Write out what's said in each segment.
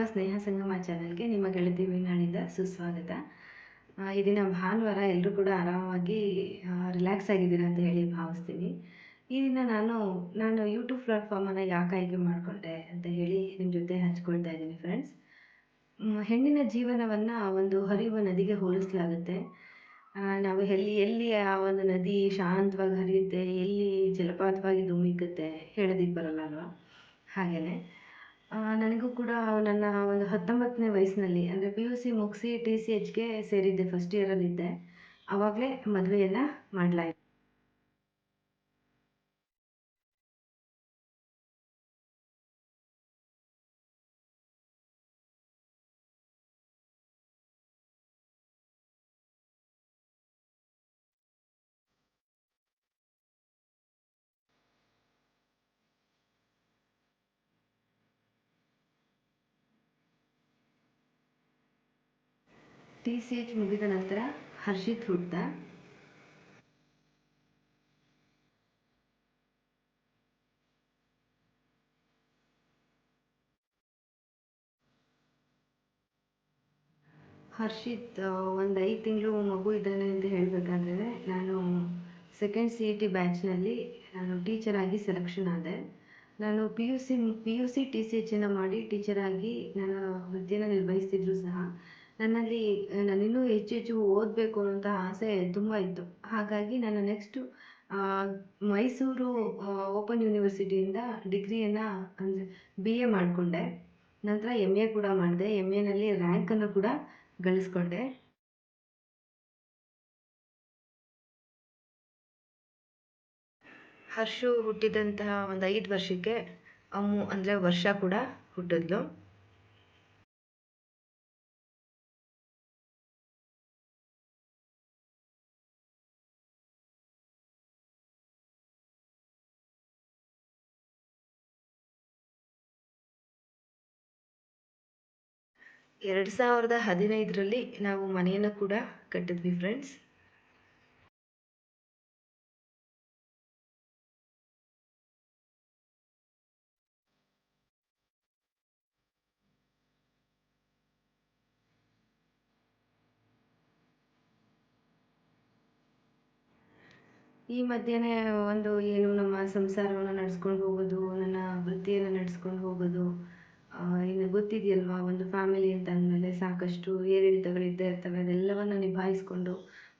ನಿಮ್ಮ ಸ್ನೇಹ ಸಂಗಮ ಚಾನಲ್ಗೆ ನಿಮ್ಮ ಗೆಳತಿ ವೀಣಾಳಿಂದ ಸುಸ್ವಾಗತ. ಈ ದಿನ ಭಾನುವಾರ ಎಲ್ಲರೂ ಕೂಡ ಆರಾಮಾಗಿ ರಿಲ್ಯಾಕ್ಸ್ ಆಗಿದ್ದೀರಾ ಅಂತ ಹೇಳಿ ಭಾವಿಸ್ತೀನಿ. ಈ ದಿನ ನಾನು ನಾನು ಯೂಟ್ಯೂಬ್ ಪ್ಲಾಟ್ಫಾರ್ಮನ್ನು ಯಾಕೆ ಆಯ್ಕೆ ಮಾಡಿಕೊಂಡೆ ಅಂತ ಹೇಳಿ ನಿಮ್ಮ ಜೊತೆ ಹಂಚ್ಕೊಳ್ತಾ ಇದ್ದೀನಿ ಫ್ರೆಂಡ್ಸ್ ಹೆಣ್ಣಿನ ಜೀವನವನ್ನು ಒಂದು ಹರಿಯುವ ನದಿಗೆ ಹೋಲಿಸಲಾಗುತ್ತೆ. ನಾವು ಎಲ್ಲಿ ಎಲ್ಲಿ ಆ ಒಂದು ನದಿ ಶಾಂತವಾಗಿ ಹರಿಯುತ್ತೆ, ಎಲ್ಲಿ ಜಲಪಾತವಾಗಿ ಧುಮ್ಮಿಕ್ಕುತ್ತೆ ಹೇಳೋದಿಕ್ಕೆ ಬರಲ್ಲ ಅಲ್ವಾ? ಹಾಗೆಯೇ ನನಗೂ ಕೂಡ ನನ್ನ ಒಂದು ಹತ್ತೊಂಬತ್ತನೇ ವಯಸ್ಸಿನಲ್ಲಿ, ಅಂದರೆ ಪಿ ಯು ಸಿ ಮುಗಿಸಿ ಟಿ ಸಿ ಎಚ್ಗೆ ಸೇರಿದ್ದೆ ಫಸ್ಟ್ ಇಯರಲ್ಲಿದ್ದೆ ಆವಾಗಲೇ ಮದುವೆಯನ್ನು ಮಾಡಲಾಯಿತು ಟಿ ಮುಗಿದ ನಂತರ ಹರ್ಷಿತ್ ಹುಟ್ಟ ಹರ್ಷಿತ್ ಒಂದು ಐದು ತಿಂಗಳು ಮಗು ಇದ್ದಾನೆ ಅಂತ ಹೇಳಬೇಕಂದ್ರೆ ನಾನು ಸೆಕೆಂಡ್ ಸಿ ಇ ಟಿ ಬ್ಯಾಚ್ನಲ್ಲಿ ನಾನು ಟೀಚರ್ ಆಗಿ ಸೆಲೆಕ್ಷನ್ ಆದೆ. ನಾನು P U C P U C T C ಎಚ್ಚನ್ನು ಮಾಡಿ ಟೀಚರ್ ಆಗಿ ನಾನು ವೃತ್ತಿಯನ್ನು ನಿರ್ವಹಿಸ್ತಿದ್ರು ಸಹ. ನನ್ನಲ್ಲಿ ನಾನು ಇನ್ನೂ ಹೆಚ್ಚು ಹೆಚ್ಚು ಓದಬೇಕು ಅಂತ ಆಸೆ ತುಂಬ ಇತ್ತು. ಹಾಗಾಗಿ ನಾನು ನೆಕ್ಸ್ಟು ಮೈಸೂರು ಓಪನ್ ಯೂನಿವರ್ಸಿಟಿಯಿಂದ ಡಿಗ್ರಿಯನ್ನು ಅಂದರೆ ಬಿ ಎ ಮಾಡಿಕೊಂಡೆ. ನಂತರ ಎಂ ಎ ಕೂಡ ಮಾಡಿದೆ. ಎಂ ಎನಲ್ಲಿ ರ್ಯಾಂಕನ್ನು ಕೂಡ ಗಳಿಸ್ಕೊಂಡೆ. ಹರ್ಷು ಹುಟ್ಟಿದಂತಹ ಒಂದು ಐದು ವರ್ಷಕ್ಕೆ, ಅಮ್ಮು ಅಂದರೆ ವರ್ಷ ಕೂಡ ಹುಟ್ಟಿದ್ಲು. ಎರಡು ಸಾವಿರದ ಹದಿನೈದರಲ್ಲಿ ನಾವು ಮನೆಯನ್ನು ಕೂಡ ಕಟ್ಟಿದ್ವಿ ಫ್ರೆಂಡ್ಸ್ ಈ ಮಧ್ಯೆನೇ ಒಂದು ಏನು ನಮ್ಮ ಸಂಸಾರವನ್ನು ನಡೆಸ್ಕೊಂಡು ಹೋಗೋದು, ನನ್ನ ವೃತ್ತಿಯನ್ನು ನಡೆಸ್ಕೊಂಡು ಹೋಗೋದು ಇನ್ನು ಗೊತ್ತಿದೆಯಲ್ವಾ, ಒಂದು ಫ್ಯಾಮಿಲಿ ಅಂತ ಅಂದಮೇಲೆ ಸಾಕಷ್ಟು ಏರಿಳಿತಗಳಿದ್ದೇ ಇರ್ತವೆ ಅದೆಲ್ಲವನ್ನು ನಿಭಾಯಿಸ್ಕೊಂಡು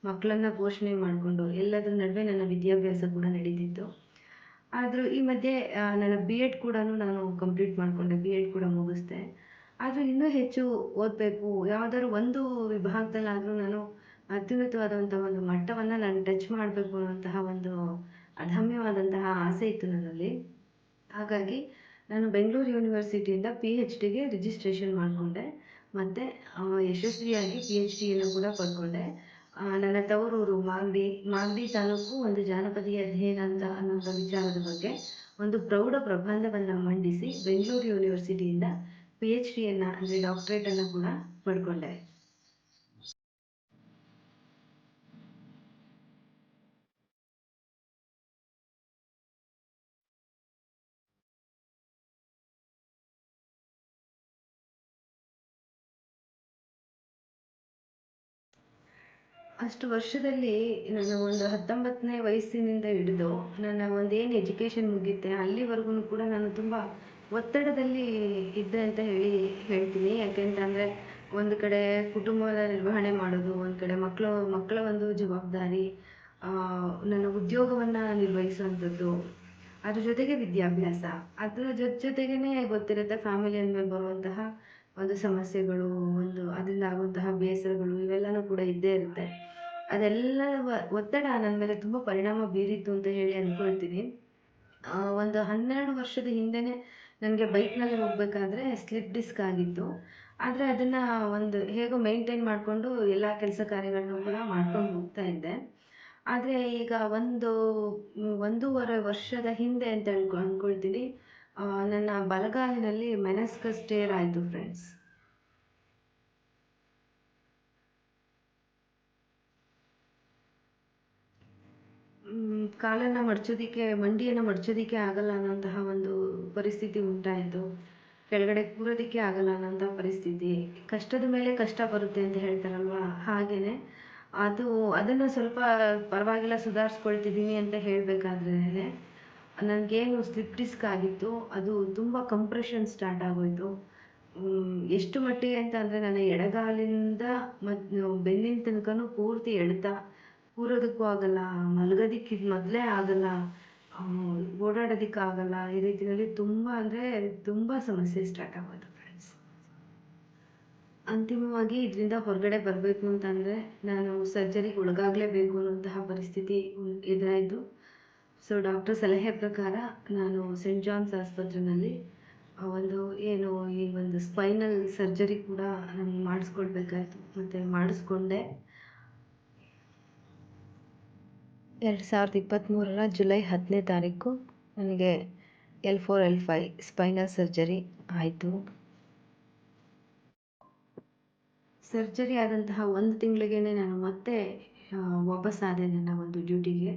ಮಕ್ಕಳನ್ನ ಪೋಷಣೆ ಮಾಡಿಕೊಂಡು, ಎಲ್ಲದರ ನಡುವೆ ನನ್ನ ವಿದ್ಯಾಭ್ಯಾಸ ಕೂಡ ನಡೀತಿತ್ತು. ಆದರೂ ಈ ಮಧ್ಯೆ ನನ್ನ ಬಿ ಎಡ್ ಕೂಡ ನಾನು ಕಂಪ್ಲೀಟ್ ಮಾಡಿಕೊಂಡೆ ಬಿ ಎಡ್ ಕೂಡ ಮುಗಿಸ್ದೆ. ಆದರೂ ಇನ್ನೂ ಹೆಚ್ಚು ಓದಬೇಕು, ಯಾವುದಾದ್ರು ಒಂದು ವಿಭಾಗದಲ್ಲಾದರೂ ನಾನು ಅತ್ಯುನ್ನತವಾದಂಥ ಒಂದು ಮಟ್ಟವನ್ನು ನಾನು ಟಚ್ ಮಾಡಬೇಕು ಅನ್ನುವಂತಹ ಒಂದು ಅದಮ್ಯವಾದಂತಹ ಆಸೆ ಇತ್ತು ನನ್ನಲ್ಲಿ. ಹಾಗಾಗಿ ನಾನು ಬೆಂಗಳೂರು ಯೂನಿವರ್ಸಿಟಿಯಿಂದ ಪಿ ಎಚ್ ಡಿಗೆ ರಿಜಿಸ್ಟ್ರೇಷನ್ ಮಾಡಿಕೊಂಡೆ. ಮತ್ತು ಯಶಸ್ವಿಯಾಗಿ ಪಿ ಎಚ್ ಡಿಯನ್ನು ಕೂಡ ಪಡ್ಕೊಂಡೆ. ನನ್ನ ತವರೂರು ಮಾಗಡಿ ಮಾಗಡಿ ತಾಲೂಕು ಒಂದು ಜಾನಪದೀಯ ಅಧ್ಯಯನ ಅಂತ ಅನ್ನೋಂಥ ವಿಚಾರದ ಬಗ್ಗೆ ಒಂದು ಪ್ರೌಢ ಪ್ರಬಂಧವನ್ನು ಮಂಡಿಸಿ ಬೆಂಗಳೂರು ಯೂನಿವರ್ಸಿಟಿಯಿಂದ ಪಿ ಎಚ್ ಡಿಯನ್ನು ಅಂದರೆ ಡಾಕ್ಟ್ರೇಟನ್ನು ಕೂಡ ಪಡ್ಕೊಂಡೆ. ಅಷ್ಟು ವರ್ಷದಲ್ಲಿ ನಾನು ಒಂದು ಹತ್ತೊಂಬತ್ತನೇ ವಯಸ್ಸಿನಿಂದ ಹಿಡಿದು ನನ್ನ ಒಂದು ಏನು ಎಜುಕೇಷನ್ ಮುಗಿಯುತ್ತೆ ಅಲ್ಲಿವರೆಗೂ ಕೂಡ ನಾನು ತುಂಬ ಒತ್ತಡದಲ್ಲಿ ಇದ್ದೆ ಅಂತ ಹೇಳಿ ಹೇಳ್ತೀನಿ. ಯಾಕೆಂತಂದರೆ ಒಂದು ಕಡೆ ಕುಟುಂಬದ ನಿರ್ವಹಣೆ ಮಾಡೋದು, ಒಂದು ಕಡೆ ಮಕ್ಕಳು ಮಕ್ಕಳ ಒಂದು ಜವಾಬ್ದಾರಿ ನನ್ನ ಉದ್ಯೋಗವನ್ನು ನಿರ್ವಹಿಸುವಂಥದ್ದು, ಅದ್ರ ಜೊತೆಗೆ ವಿದ್ಯಾಭ್ಯಾಸ. ಅದರ ಜೊತೆ ಜೊತೆಗೇ ಗೊತ್ತಿರುತ್ತೆ ಫ್ಯಾಮಿಲಿ ಅಂದಮೇಲೆ ಬರುವಂತಹ ಒಂದು ಸಮಸ್ಯೆಗಳು, ಒಂದು ಅದರಿಂದ ಆಗುವಂತಹ ಬೇಸರಗಳು ಇವೆಲ್ಲನೂ ಕೂಡ ಇದ್ದೇ ಇರುತ್ತೆ. ಅದೆಲ್ಲ ಒತ್ತಡ ನನ್ನ ಮೇಲೆ ತುಂಬ ಪರಿಣಾಮ ಬೀರಿತ್ತು ಅಂತ ಹೇಳಿ ಅಂದ್ಕೊಳ್ತೀನಿ ಒಂದು ಹನ್ನೆರಡು ವರ್ಷದ ಹಿಂದೆಯೇ ನನಗೆ ಬೈಕ್ನಲ್ಲಿ ಹೋಗಬೇಕಾದ್ರೆ ಸ್ಲಿಪ್ ಡಿಸ್ಕ್ ಆಗಿತ್ತು. ಆದರೆ ಅದನ್ನು ಒಂದು ಹೇಗೋ ಮೇಂಟೈನ್ ಮಾಡಿಕೊಂಡು ಎಲ್ಲ ಕೆಲಸ ಕಾರ್ಯಗಳನ್ನು ಕೂಡ ಮಾಡ್ಕೊಂಡು ಹೋಗ್ತಾ ಇದ್ದೆ. ಆದರೆ ಈಗ ಒಂದು, ಒಂದೂವರೆ ವರ್ಷದ ಹಿಂದೆ ಅಂತ ಅಂದ್ಕೊ ಅಂದ್ಕೊಳ್ತೀನಿ ನನ್ನ ಬಲಗಾಲಿನಲ್ಲಿ ಮೆನಸ್ಕಸ್ ಟೇರ್ ಆಯಿತು ಫ್ರೆಂಡ್ಸ್ ಕಾಲನ್ನ ಮಡ್ಚೋದಿಕ್ಕೆ, ಮಂಡಿಯನ್ನು ಮಡ್ಚೋದಿಕ್ಕೆ ಆಗಲ್ಲ ಅನ್ನೋಂತಹ ಒಂದು ಪರಿಸ್ಥಿತಿ ಉಂಟಾಯಿತು. ಕೆಳಗಡೆ ಕೂರೋದಿಕ್ಕೆ ಆಗಲ್ಲ ಅನ್ನೋಂಥ ಪರಿಸ್ಥಿತಿ. ಕಷ್ಟದ ಮೇಲೆ ಕಷ್ಟ ಬರುತ್ತೆ ಅಂತ ಹೇಳ್ತಾರಲ್ವ? ಹಾಗೆಯೇ ಅದು, ಅದನ್ನು ಸ್ವಲ್ಪ ಪರವಾಗಿಲ್ಲ ಸುಧಾರಿಸ್ಕೊಳ್ತಿದ್ದೀನಿ ಅಂತ ಹೇಳಬೇಕಾದ್ರೆ ನನಗೇನು ಸ್ಲಿಪ್ ಡಿಸ್ಕ್ ಆಗಿತ್ತು, ಅದು ತುಂಬ ಕಂಪ್ರೆಷನ್ ಸ್ಟಾರ್ಟ್ ಆಗೋಯಿತು. ಎಷ್ಟು ಮಟ್ಟಿಗೆ ಅಂತ ಅಂದರೆ ನನ್ನ ಎಡಗಾಲಿಂದ ಮತ್ತು ಬೆನ್ನಿನ ತನಕನೂ ಪೂರ್ತಿ ಎಳೆತ ಕೂರೋದಕ್ಕೂ ಆಗಲ್ಲ ಮಲಗೋದಿಕ್ಕೆ ಮೊದಲೇ ಆಗಲ್ಲ ಓಡಾಡೋದಕ್ಕಾಗಲ್ಲ ಈ ರೀತಿಯಲ್ಲಿ ತುಂಬ ಅಂದರೆ ತುಂಬ ಸಮಸ್ಯೆ ಸ್ಟಾರ್ಟ್ ಆಗೋದು ಫ್ರೆಂಡ್ಸ್ ಅಂತಿಮವಾಗಿ ಇದರಿಂದ ಹೊರಗಡೆ ಬರಬೇಕು ಅಂತಂದರೆ ನಾನು ಸರ್ಜರಿಗೆ ಒಳಗಾಗಲೇಬೇಕು ಅನ್ನುವಂತಹ ಪರಿಸ್ಥಿತಿ ಎದುರಾಯಿತು. ಸೊ ಡಾಕ್ಟರ್ ಸಲಹೆ ಪ್ರಕಾರ ನಾನು ಸೆಂಟ್ ಜಾನ್ಸ್ ಆಸ್ಪತ್ರೆಯಲ್ಲಿ ಒಂದು ಏನು ಈ ಒಂದು ಸ್ಪೈನಲ್ ಸರ್ಜರಿ ಕೂಡ ನಾನು ಮಾಡಿಸ್ಕೊಳ್ಬೇಕಾಯ್ತು ಮತ್ತು ಮಾಡಿಸ್ಕೊಂಡೆ. ಎರಡು ಸಾವಿರದ ಇಪ್ಪತ್ತ್ಮೂರರ ಜುಲೈ ಹತ್ತನೇ ತಾರೀಕು ನನಗೆ L four, L five spinal surgery ಆಯಿತು. ಸರ್ಜರಿ ಆದಂತಹ ಒಂದು ತಿಂಗಳಿಗೆ ನಾನು ಮತ್ತೆ ವಾಪಸ್ಸಾದೆ ನನ್ನ ಒಂದು ಡ್ಯೂಟಿಗೆ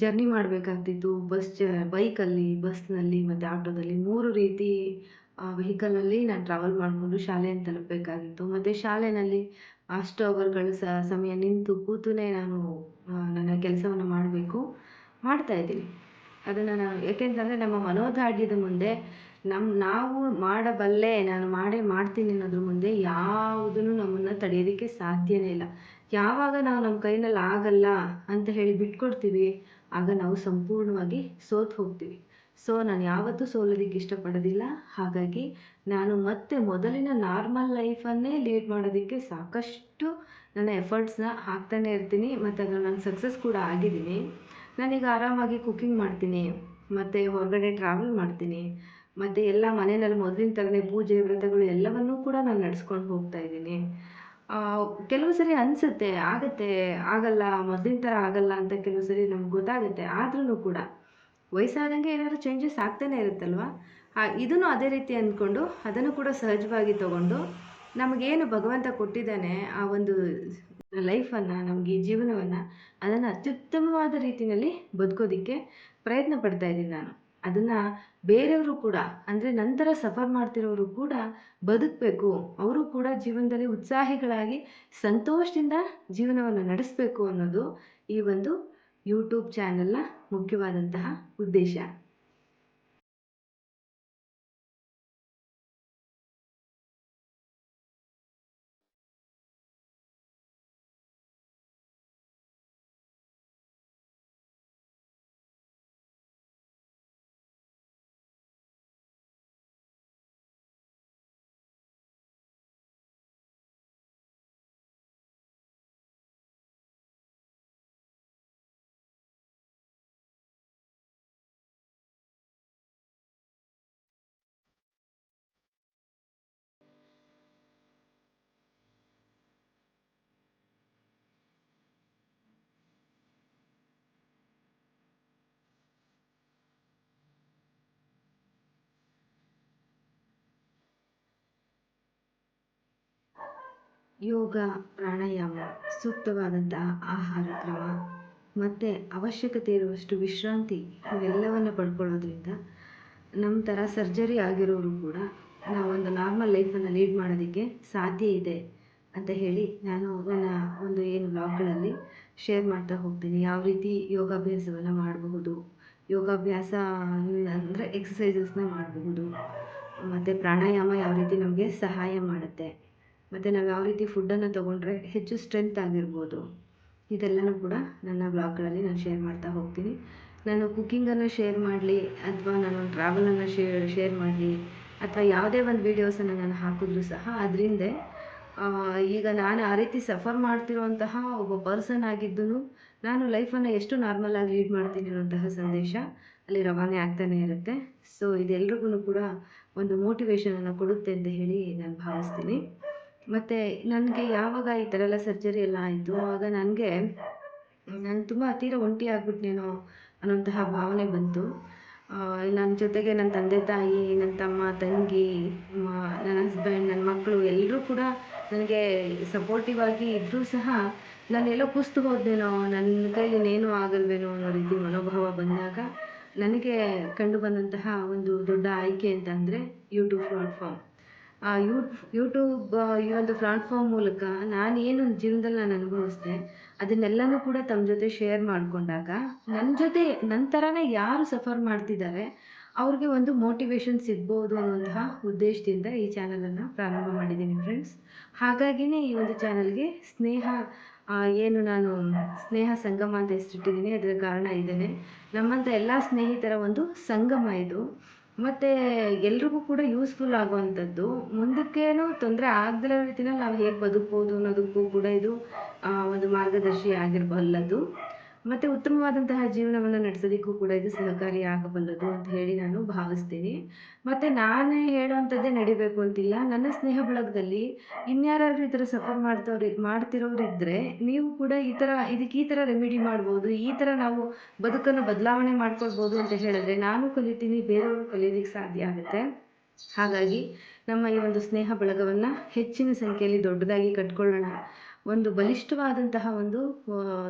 ಜರ್ನಿ ಮಾಡಬೇಕಾಗ್ತಿತ್ತು ಬಸ್ ಜ, ಬೈಕಲ್ಲಿ, ಬಸ್ನಲ್ಲಿ, ಮತ್ತು ಆಟೋದಲ್ಲಿ ಮೂರು ರೀತಿ ವೆಹಿಕಲಲ್ಲಿ ನಾನು ಟ್ರಾವೆಲ್ ಮಾಡಿಕೊಂಡು ಶಾಲೆಯನ್ನು ತಲುಪಬೇಕಾಗಿತ್ತು. ಮತ್ತು ಶಾಲೆಯಲ್ಲಿ ಅಷ್ಟು ಅವರ್ಗಳ ಸಮಯ ನಿಂತು ಕೂತುನೇ ನಾನು ನನ್ನ ಕೆಲಸವನ್ನು ಮಾಡಬೇಕು, ಮಾಡ್ತಾ ಇದ್ದೀನಿ. ಅದನ್ನು ನಾನು ಏಕೆಂತಂದರೆ ನಮ್ಮ ಮನೋದಾರ್ಢ್ಯದ ಮುಂದೆ ನಮ್ಮ ನಾವು ಮಾಡಬಲ್ಲೆ, ನಾನು ಮಾಡೇ ಮಾಡ್ತೀನಿ ಅನ್ನೋದ್ರ ಮುಂದೆ ಯಾವುದನ್ನು ನಮ್ಮನ್ನು ತಡೆಯೋದಕ್ಕೆ ಸಾಧ್ಯವೇ ಇಲ್ಲ. ಯಾವಾಗ ನಾವು ನಮ್ಮ ಕೈನಲ್ಲಿ ಆಗಲ್ಲ ಅಂತ ಹೇಳಿ ಬಿಟ್ಕೊಡ್ತೀವಿ ಆಗ ನಾವು ಸಂಪೂರ್ಣವಾಗಿ ಸೋತು ಹೋಗ್ತೀವಿ. ಸೊ, ನಾನು ಯಾವತ್ತೂ ಸೋಲೋದಕ್ಕೆ ಇಷ್ಟಪಡೋದಿಲ್ಲ. ಹಾಗಾಗಿ ನಾನು ಮತ್ತೆ ಮೊದಲಿನ ನಾರ್ಮಲ್ ಲೈಫನ್ನೇ ಲೀಡ್ ಮಾಡೋದಕ್ಕೆ ಸಾಕಷ್ಟು ನನ್ನ ಎಫರ್ಟ್ಸ್ನ ಹಾಕ್ತಾನೆ ಇರ್ತೀನಿ. ಮತ್ತು ಅದ್ರಲ್ಲಿ ನಾನು ಸಕ್ಸಸ್ ಕೂಡ ಆಗಿದ್ದೀನಿ. ನಾನೀಗ ಆರಾಮಾಗಿ ಕುಕ್ಕಿಂಗ್ ಮಾಡ್ತೀನಿ. ಮತ್ತು ಹೊರಗಡೆ ಟ್ರಾವೆಲ್ ಮಾಡ್ತೀನಿ. ಮತ್ತು ಎಲ್ಲ ಮನೆಯಲ್ಲಿ ಮೊದಲಿನ ಥರನೇ ಪೂಜೆ, ವ್ರತಗಳು ಎಲ್ಲವನ್ನೂ ಕೂಡ ನಾನು ನಡೆಸ್ಕೊಂಡು ಹೋಗ್ತಾ ಇದ್ದೀನಿ. ಕೆಲವು ಸರಿ ಅನಿಸುತ್ತೆ, ಆಗುತ್ತೆ, ಆಗಲ್ಲ, ಮೊದಲಿನ ಥರ ಆಗಲ್ಲ ಅಂತ ಕೆಲವು ಸರಿ ನಮ್ಗೆ ಗೊತ್ತಾಗುತ್ತೆ ಆದ್ರೂ ಕೂಡ. ವಯಸ್ಸಾದಂಗೆ ಏನಾದರೂ ಚೇಂಜಸ್ ಆಗ್ತಾನೆ ಇರುತ್ತಲ್ವಾ? ಇದನ್ನು ಅದೇ ರೀತಿ ಅಂದ್ಕೊಂಡು ಅದನ್ನು ಕೂಡ ಸಹಜವಾಗಿ ತಗೊಂಡು ನಮಗೇನು ಭಗವಂತ ಕೊಟ್ಟಿದ್ದಾನೆ ಆ ಒಂದು ಲೈಫನ್ನು, ನಮಗೆ ಜೀವನವನ್ನು, ಅದನ್ನು ಅತ್ಯುತ್ತಮವಾದ ರೀತಿಯಲ್ಲಿ ಬದುಕೋದಕ್ಕೆ ಪ್ರಯತ್ನ ಪಡ್ತಾ ಇದ್ದೀನಿ ನಾನು. ಅದನ್ನು ಬೇರೆಯವರು ಕೂಡ, ಅಂದರೆ ನಂತರ ಸಫರ್ ಮಾಡ್ತಿರೋರು ಕೂಡ ಬದುಕಬೇಕು. ಅವರು ಕೂಡ ಜೀವನದಲ್ಲಿ ಉತ್ಸಾಹಿಗಳಾಗಿ ಸಂತೋಷದಿಂದ ಜೀವನವನ್ನು ನಡೆಸಬೇಕು ಅನ್ನೋದು ಈ ಒಂದು ಯೂಟ್ಯೂಬ್ ಚಾನೆಲ್ನ ಮುಖ್ಯವಾದಂತಹ ಉದ್ದೇಶ. ಯೋಗ, ಪ್ರಾಣಾಯಾಮ, ಸೂಕ್ತವಾದಂತಹ ಆಹಾರ ಕ್ರಮ ಮತ್ತು ಅವಶ್ಯಕತೆ ಇರುವಷ್ಟು ವಿಶ್ರಾಂತಿ ಇವೆಲ್ಲವನ್ನು ಪಡ್ಕೊಳ್ಳೋದ್ರಿಂದ ನಮ್ಮ ಥರ ಸರ್ಜರಿ ಆಗಿರೋರು ಕೂಡ ನಾವೊಂದು ನಾರ್ಮಲ್ ಲೈಫನ್ನು ಲೀಡ್ ಮಾಡೋದಕ್ಕೆ ಸಾಧ್ಯ ಇದೆ ಅಂತ ಹೇಳಿ ನಾನು ನನ್ನ ಒಂದು ಏನು ಬ್ಲಾಗ್ಗಳಲ್ಲಿ ಶೇರ್ ಮಾಡ್ತಾ ಹೋಗ್ತೀನಿ. ಯಾವ ರೀತಿ ಯೋಗಾಭ್ಯಾಸವನ್ನು ಮಾಡಬಹುದು, ಯೋಗಾಭ್ಯಾಸ ಅಂದರೆ ಎಕ್ಸಸೈಸಸ್ನ ಮಾಡಬಹುದು, ಮತ್ತು ಪ್ರಾಣಾಯಾಮ ಯಾವ ರೀತಿ ನಮಗೆ ಸಹಾಯ ಮಾಡುತ್ತೆ ಮತ್ತು ನಾವು ಯಾವ ರೀತಿ ಫುಡ್ಡನ್ನು ತೊಗೊಂಡ್ರೆ ಹೆಚ್ಚು ಸ್ಟ್ರೆಂತ್ ಆಗಿರ್ಬೋದು. ಇದೆಲ್ಲನೂ ಕೂಡ ನನ್ನ ಬ್ಲಾಗ್ಗಳಲ್ಲಿ ನಾನು ಶೇರ್ ಮಾಡ್ತಾ ಹೋಗ್ತೀನಿ. ನಾನು ಕುಕ್ಕಿಂಗನ್ನು ಶೇರ್ ಮಾಡಲಿ ಅಥವಾ ನಾನು ಟ್ರಾವೆಲನ್ನು ಶೇರ್ ಶೇರ್ ಮಾಡಲಿ ಅಥವಾ ಯಾವುದೇ ಒಂದು ವೀಡಿಯೋಸನ್ನು ನಾನು ಹಾಕಿದ್ರೂ ಸಹ ಅದರಿಂದ ಈಗ ನಾನು ಆ ರೀತಿ ಸಫರ್ ಮಾಡ್ತಿರುವಂತಹ ಒಬ್ಬ ಪರ್ಸನ್ ಆಗಿದ್ದೂ ನಾನು ಲೈಫನ್ನು ಎಷ್ಟು ನಾರ್ಮಲಾಗಿ ಲೀಡ್ ಮಾಡ್ತೀನಿ ಅನ್ನೋಂತಹ ಸಂದೇಶ ಅಲ್ಲಿ ರವಾನೆ ಆಗ್ತಾನೆ ಇರುತ್ತೆ. ಸೊ ಇದೆಲ್ರಿಗೂ ಕೂಡ ಒಂದು ಮೋಟಿವೇಶನನ್ನು ಕೊಡುತ್ತೆ ಅಂತ ಹೇಳಿ ನಾನು ಭಾವಿಸ್ತೀನಿ. ಮತ್ತು ನನಗೆ ಯಾವಾಗ ಈ ಥರ ಎಲ್ಲ ಸರ್ಜರಿ ಎಲ್ಲ ಆಯಿತು, ಆಗ ನನಗೆ ನಾನು ತುಂಬ ತೀರ ಒಂಟಿ ಆಗ್ಬಿಟ್ನೇನೋ ಅನ್ನೋಂತಹ ಭಾವನೆ ಬಂತು. ನನ್ನ ಜೊತೆಗೆ ನನ್ನ ತಂದೆ ತಾಯಿ ನನ್ನ ತಮ್ಮ, ತಂಗಿ ನನ್ನ ಹಸ್ಬೆಂಡ್ ನನ್ನ ಮಕ್ಕಳು ಎಲ್ಲರೂ ಕೂಡ ನನಗೆ ಸಪೋರ್ಟಿವ್ ಆಗಿ ಇದ್ದರೂ ಸಹ ನಾನೆಲ್ಲೋ ಕುಸ್ತು ಹೋದೆನೋ ನನ್ನ ಕೈಲಿ ಇನ್ನೇನು ಆಗಲ್ವೇನೋ ಅನ್ನೋ ರೀತಿ ಮನೋಭಾವ ಬಂದಾಗ ನನಗೆ ಕಂಡು ಬಂದಂತಹ ಒಂದು ದೊಡ್ಡ ಆಯ್ಕೆ ಅಂತ ಅಂದರೆ ಯೂಟ್ಯೂಬ್ ಪ್ಲಾಟ್ಫಾರ್ಮ್ ಯೂಟ್, ಯೂಟ್ಯೂಬ್ ಈ ಒಂದು ಪ್ಲಾಟ್ಫಾರ್ಮ್ ಮೂಲಕ ನಾನು ಏನು ಜೀವನದಲ್ಲಿ ನಾನು ಅನುಭವಿಸಿದೆ, ಅದನ್ನೆಲ್ಲನೂ ಕೂಡ ತಮ್ಮ ಜೊತೆ ಶೇರ್ ಮಾಡಿಕೊಂಡಾಗ ನನ್ನ ಜೊತೆ ನನ್ನ ಥರನೇ ಯಾರು ಸಫರ್ ಮಾಡ್ತಿದ್ದಾರೆ, ಅವ್ರಿಗೆ ಒಂದು ಮೋಟಿವೇಶನ್ ಸಿಗ್ಬೋದು ಅನ್ನುವಂತಹ ಉದ್ದೇಶದಿಂದ ಈ ಚಾನಲನ್ನು ಪ್ರಾರಂಭ ಮಾಡಿದ್ದೀನಿ ಫ್ರೆಂಡ್ಸ್ ಹಾಗಾಗಿನೇ ಈ ಒಂದು ಚಾನಲ್ಗೆ ಸ್ನೇಹ ಏನು ನಾನು ಸ್ನೇಹ ಸಂಗಮ ಅಂತ ಹೆಸರಿಟ್ಟಿದ್ದೀನಿ, ಅದರ ಕಾರಣ ಇದ್ದೇನೆ ನಮ್ಮಂಥ ಎಲ್ಲ ಸ್ನೇಹಿತರ ಒಂದು ಸಂಗಮ ಇದು. ಮತ್ತು ಎಲ್ರಿಗೂ ಕೂಡ ಯೂಸ್ಫುಲ್ ಆಗುವಂಥದ್ದು. ಮುಂದಕ್ಕೇನು ತೊಂದರೆ ಆಗದಿರೋ ರೀತಿನಲ್ಲಿ ನಾವು ಹೇಗೆ ಬದುಕ್ಬೋದು ಅನ್ನೋದಕ್ಕೂ ಕೂಡ ಇದು ಒಂದು ಮಾರ್ಗದರ್ಶಿ ಆಗಿರಬಲ್ಲದು. ಮತ್ತು ಉತ್ತಮವಾದಂತಹ ಜೀವನವನ್ನು ನಡೆಸೋದಕ್ಕೂ ಕೂಡ ಇದು ಸಹಕಾರಿಯಾಗಬಲ್ಲದು ಅಂತ ಹೇಳಿ ನಾನು ಭಾವಿಸ್ತೀನಿ. ಮತ್ತು ನಾನೇ ಹೇಳುವಂಥದ್ದೇ ನಡಿಬೇಕು ಅಂತಿಲ್ಲ. ನನ್ನ ಸ್ನೇಹ ಬಳಗದಲ್ಲಿ ಇನ್ಯಾರಾದ್ರೂ ಈ ಥರ ಸಫರ್ ಮಾಡ್ತವ್ರು ಮಾಡ್ತಿರೋರು ಇದ್ದರೆ ನೀವು ಕೂಡ ಈ ಥರ ಇದಕ್ಕೆ ಈ ಥರ ರೆಮಿಡಿ ಮಾಡ್ಬೋದು, ಈ ಥರ ನಾವು ಬದುಕನ್ನು ಬದಲಾವಣೆ ಮಾಡ್ಕೊಳ್ಬೋದು ಅಂತ ಹೇಳಿದ್ರೆ ನಾನು ಕಲಿತೀನಿ, ಬೇರೆಯವರು ಕಲಿಯೋದಕ್ಕೆ ಸಾಧ್ಯ ಆಗುತ್ತೆ. ಹಾಗಾಗಿ ನಮ್ಮ ಈ ಒಂದು ಸ್ನೇಹ ಬಳಗವನ್ನು ಹೆಚ್ಚಿನ ಸಂಖ್ಯೆಯಲ್ಲಿ ದೊಡ್ಡದಾಗಿ ಕಟ್ಕೊಳ್ಳೋಣ. ಒಂದು ಬಲಿಷ್ಠವಾದಂತಹ ಒಂದು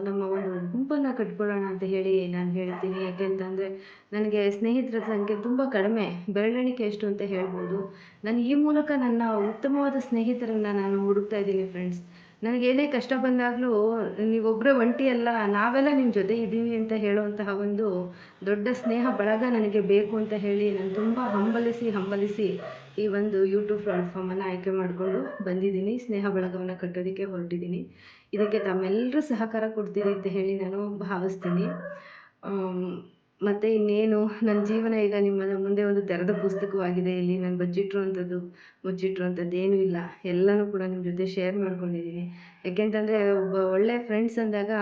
ನಮ್ಮ ಒಂದು ಗುಂಪನ್ನು ಕಟ್ಕೊಳ್ಳೋಣ ಅಂತ ಹೇಳಿ ನಾನು ಹೇಳ್ತೀನಿ. ಯಾಕೆಂತಂದರೆ ನನಗೆ ಸ್ನೇಹಿತರ ಸಂಖ್ಯೆ ತುಂಬ ಕಡಿಮೆ. ಬೆರಳೆಣಿಕೆ ಎಷ್ಟು ಅಂತ ಹೇಳ್ಬೋದು. ನಾನು ಈ ಮೂಲಕ ನನ್ನ ಉತ್ತಮವಾದ ಸ್ನೇಹಿತರನ್ನು ನಾನು ಹುಡುಕ್ತಾ ಇದ್ದೀನಿ ಫ್ರೆಂಡ್ಸ್ ನನಗೇನೇ ಕಷ್ಟ ಬಂದಾಗಲೂ ನೀವೊಬ್ಬರೇ ಒಂಟಿ ಅಲ್ಲ, ನಾವೆಲ್ಲ ನಿಮ್ಮ ಜೊತೆ ಇದ್ದೀವಿ ಅಂತ ಹೇಳುವಂತಹ ಒಂದು ದೊಡ್ಡ ಸ್ನೇಹ ಬಳಗ ನನಗೆ ಬೇಕು ಅಂತ ಹೇಳಿ ನಾನು ತುಂಬ ಹಂಬಲಿಸಿ ಹಂಬಲಿಸಿ ಈ ಒಂದು ಯೂಟ್ಯೂಬ್ ಪ್ಲಾಟ್ಫಾರ್ಮನ್ನು ಆಯ್ಕೆ ಮಾಡಿಕೊಂಡು ಬಂದಿದ್ದೀನಿ. ಸ್ನೇಹ ಬಳಗವನ್ನು ಕಟ್ಟೋದಕ್ಕೆ ಹೊರಟಿದ್ದೀನಿ. ಇದಕ್ಕೆ ತಮ್ಮೆಲ್ಲರೂ ಸಹಕಾರ ಕೊಡ್ತೀರಿ ಅಂತ ಹೇಳಿ ನಾನು ಭಾವಿಸ್ತೀನಿ. ಮತ್ತೆ ಇನ್ನೇನು? ನನ್ನ ಜೀವನ ಈಗ ನಿಮ್ಮ ಮುಂದೆ ಒಂದು ತೆರೆದ ಪುಸ್ತಕವಾಗಿದೆ. ಇಲ್ಲಿ ನಾನು ಬಚ್ಚಿಟ್ಟಿರುವಂಥದ್ದು, ಮುಚ್ಚಿಟ್ಟಿರುವಂಥದ್ದು ಏನೂ ಇಲ್ಲ. ಎಲ್ಲನೂ ಕೂಡ ನಿಮ್ಮ ಜೊತೆ ಶೇರ್ ಮಾಡ್ಕೊಂಡಿದ್ದೀನಿ ಯಾಕೆಂತಂದರೆ ಒಬ್ಬ ಒಳ್ಳೆಯ ಫ್ರೆಂಡ್ಸ್ ಅಂದಾಗ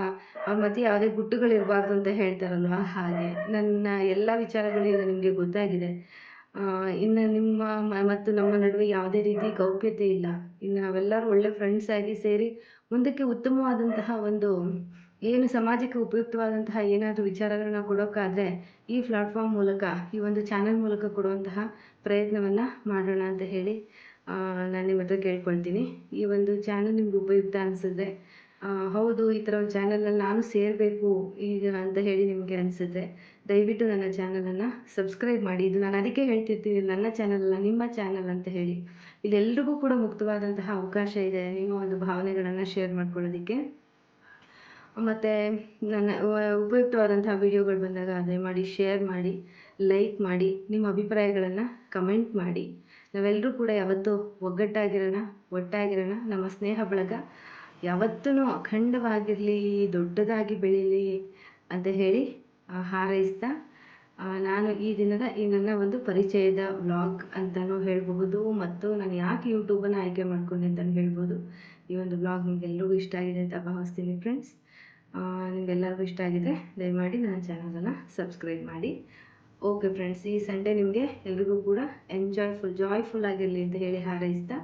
ಅವ್ರ ಮಧ್ಯೆ ಯಾವುದೇ ಗುಟ್ಟುಗಳಿರಬಾರ್ದು ಅಂತ ಹೇಳ್ತಾರಲ್ವ? ಹಾಗೆ. ನನ್ನ ಎಲ್ಲ ವಿಚಾರಗಳು ಈಗ ನಿಮಗೆ ಗೊತ್ತಾಗಿದೆ. ಇನ್ನು ನಿಮ್ಮ ಮತ್ತು ನಮ್ಮ ನಡುವೆ ಯಾವುದೇ ರೀತಿ ಗೌಪ್ಯತೆ ಇಲ್ಲ. ಇನ್ನು ನಾವೆಲ್ಲರೂ ಒಳ್ಳೆ ಫ್ರೆಂಡ್ಸ್ ಆಗಿ ಸೇರಿ ಮುಂದಕ್ಕೆ ಉತ್ತಮವಾದಂತಹ ಒಂದು ಏನು ಸಮಾಜಕ್ಕೆ ಉಪಯುಕ್ತವಾದಂತಹ ಏನಾದರೂ ವಿಚಾರಗಳನ್ನ ಕೊಡೋಕ್ಕಾದರೆ ಈ ಪ್ಲಾಟ್ಫಾರ್ಮ್ ಮೂಲಕ, ಈ ಒಂದು ಚಾನಲ್ ಮೂಲಕ ಕೊಡುವಂತಹ ಪ್ರಯತ್ನವನ್ನು ಮಾಡೋಣ ಅಂತ ಹೇಳಿ ನಾನು ನಿಮ್ಮ ಹತ್ರ ಕೇಳ್ಕೊಳ್ತೀನಿ. ಈ ಒಂದು ಚಾನಲ್ ನಿಮ್ಗೆ ಉಪಯುಕ್ತ ಅನಿಸಿದ್ರೆ ಹೌದು, ಈ ಥರ ಒಂದು ಚಾನಲಲ್ಲಿ ನಾನು ಸೇರಬೇಕು ಈಗ ಅಂತ ಹೇಳಿ ನಿಮಗೆ ಅನಿಸಿದ್ರೆ, ದಯವಿಟ್ಟು ನನ್ನ ಚಾನಲನ್ನು ಸಬ್ಸ್ಕ್ರೈಬ್ ಮಾಡಿ. ಇದು ನಾನು ಅದಕ್ಕೆ ಹೇಳ್ತಿರ್ತೀನಿ ನನ್ನ ಚಾನಲ್ ಅಲ್ಲ, ನಿಮ್ಮ ಚಾನಲ್ ಅಂತ ಹೇಳಿ. ಇಲ್ಲೆಲ್ರಿಗೂ ಕೂಡ ಮುಕ್ತವಾದಂತಹ ಅವಕಾಶ ಇದೆ ನಿಮ್ಮ ಒಂದು ಭಾವನೆಗಳನ್ನು ಶೇರ್ ಮಾಡ್ಕೊಳ್ಳೋದಕ್ಕೆ. ಮತ್ತು ನನ್ನ ಉಪಯುಕ್ತವಾದಂತಹ ವಿಡಿಯೋಗಳು ಬಂದಾಗ ಮಾಡಿ ಶೇರ್ ಮಾಡಿ ಲೈಕ್ ಮಾಡಿ, ನಿಮ್ಮ ಅಭಿಪ್ರಾಯಗಳನ್ನು ಕಮೆಂಟ್ ಮಾಡಿ. ನಾವೆಲ್ಲರೂ ಕೂಡ ಯಾವತ್ತೂ ಒಗ್ಗಟ್ಟಾಗಿರೋಣ, ಒಟ್ಟಾಗಿರೋಣ. ನಮ್ಮ ಸ್ನೇಹ ಬಳಗ ಯಾವತ್ತೂ ಅಖಂಡವಾಗಿರಲಿ, ದೊಡ್ಡದಾಗಿ ಬೆಳೀಲಿ ಅಂತ ಹೇಳಿ ಹಾರೈಸ್ತಾ ನಾನು ಈ ದಿನದ ಈ ನನ್ನ ಒಂದು ಪರಿಚಯದ ವ್ಲಾಗ್ ಅಂತಲೂ ಹೇಳಬಹುದು. ಮತ್ತು ನಾನು ಯಾಕೆ ಯೂಟ್ಯೂಬನ್ನು ಆಯ್ಕೆ ಮಾಡ್ಕೊಂಡೆ ಅಂತಲೂ ಹೇಳ್ಬೋದು ಈ ನಿಮ್ಗೆ ಇಷ್ಟ ಆಗಿದೆ ಅಂತ ಭಾವಿಸ್ತೀನಿ ಫ್ರೆಂಡ್ಸ್ ನಿಮಗೆಲ್ಲರಿಗೂ ಇಷ್ಟ ಆಗಿದೆ, ದಯಮಾಡಿ ನನ್ನ ಚಾನಲನ್ನು ಸಬ್ಸ್ಕ್ರೈಬ್ ಮಾಡಿ. ಓಕೆ ಫ್ರೆಂಡ್ಸ್ ಈ ಸಂಡೇ ನಿಮಗೆ ಎಲ್ರಿಗೂ ಕೂಡ ಎಂಜಾಯ್ಫುಲ್ ಜಾಯ್ಫುಲ್ ಆಗಿರಲಿ ಅಂತ ಹೇಳಿ ಹಾರೈಸ್ತಾ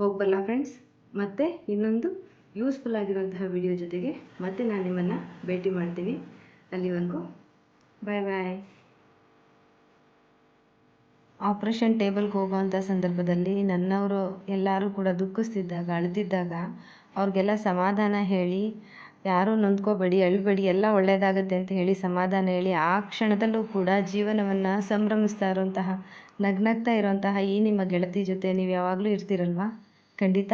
ಹೋಗ್ಬಲ್ಲ ಫ್ರೆಂಡ್ಸ್ ಮತ್ತೆ ಇನ್ನೊಂದು ಯೂಸ್ಫುಲ್ ಆಗಿರುವಂತಹ ವಿಡಿಯೋ ಜೊತೆಗೆ ಮತ್ತೆ ನಾನು ನಿಮ್ಮನ್ನು ಭೇಟಿ ಮಾಡ್ತೀನಿ. ಅಲ್ಲಿವರೆಗೂ ಬಾಯ್ ಬಾಯ್ ಆಪ್ರೇಷನ್ ಟೇಬಲ್ಗೆ ಹೋಗೋವಂಥ ಸಂದರ್ಭದಲ್ಲಿ ನನ್ನವರು ಎಲ್ಲರೂ ಕೂಡ ದುಃಖಿಸ್ತಿದ್ದಾಗ, ಅಳ್ದಿದ್ದಾಗ ಅವ್ರಿಗೆಲ್ಲ ಸಮಾಧಾನ ಹೇಳಿ, ಯಾರೂ ನೊಂದ್ಕೋಬೇಡಿ, ಅಳಬೇಡಿ, ಎಲ್ಲ ಒಳ್ಳೆಯದಾಗುತ್ತೆ ಅಂತ ಹೇಳಿ ಸಮಾಧಾನ ಹೇಳಿ, ಆ ಕ್ಷಣದಲ್ಲೂ ಕೂಡ ಜೀವನವನ್ನು ಸಂಭ್ರಮಿಸ್ತಾ ಇರುವಂತಹ ನಗ್ನಗ್ತಾ ಇರುವಂತಹ ಈ ನಿಮ್ಮ ಗೆಳತಿ ಜೊತೆ ನೀವು ಯಾವಾಗಲೂ ಇರ್ತೀರಲ್ವಾ? ಖಂಡಿತ.